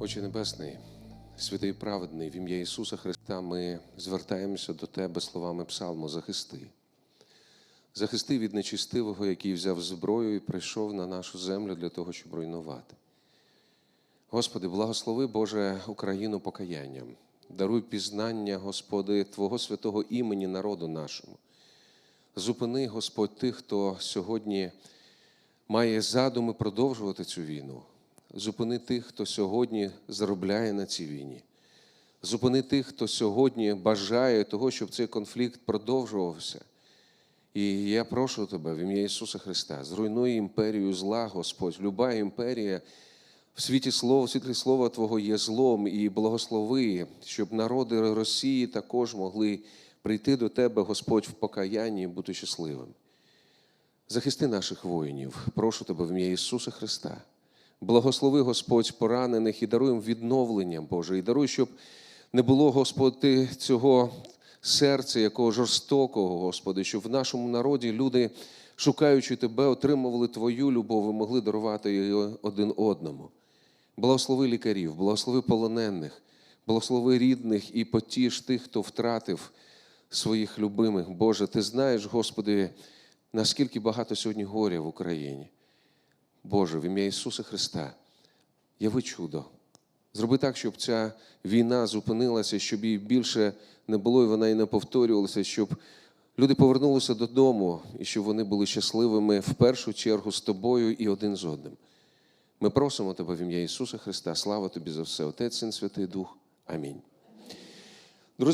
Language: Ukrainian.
Отче Небесний, святий праведний, в ім'я Ісуса Христа ми звертаємося до Тебе словами псалму захисти. Захисти від нечистивого, який взяв зброю і прийшов на нашу землю для того, щоб руйнувати. Господи, благослови Боже Україну покаянням. Даруй пізнання, Господи, Твого святого імені народу нашому. Зупини, Господь, тих, хто сьогодні має задуми продовжувати цю війну. Зупини тих, хто сьогодні заробляє на цій війні. Зупини тих, хто сьогодні бажає того, щоб цей конфлікт продовжувався. І я прошу тебе в ім'я Ісуса Христа, зруйнуй імперію зла, Господь. Люба імперія в світі слова, в світлі слова Твого є злом і благослови, щоб народи Росії також могли прийти до Тебе, Господь, в покаянні і бути щасливим. Захисти наших воїнів, прошу тебе в ім'я Ісуса Христа. Благослови, Господь, поранених і даруй їм відновлення, Боже, і даруй, щоб не було, Господи, цього серця, якого жорстокого, Господи, щоб в нашому народі люди, шукаючи Тебе, отримували Твою любов і могли дарувати її один одному. Благослови лікарів, благослови полонених, благослови рідних і потіш тих, хто втратив своїх любимих. Боже, Ти знаєш, Господи, наскільки багато сьогодні горя в Україні. Боже, в ім'я Ісуса Христа, яви чудо. Зроби так, щоб ця війна зупинилася, щоб її більше не було і вона і не повторювалася, щоб люди повернулися додому і щоб вони були щасливими в першу чергу з тобою і один з одним. Ми просимо тебе в ім'я Ісуса Христа. Слава тобі за все, Отець, Син, Святий Дух. Амінь.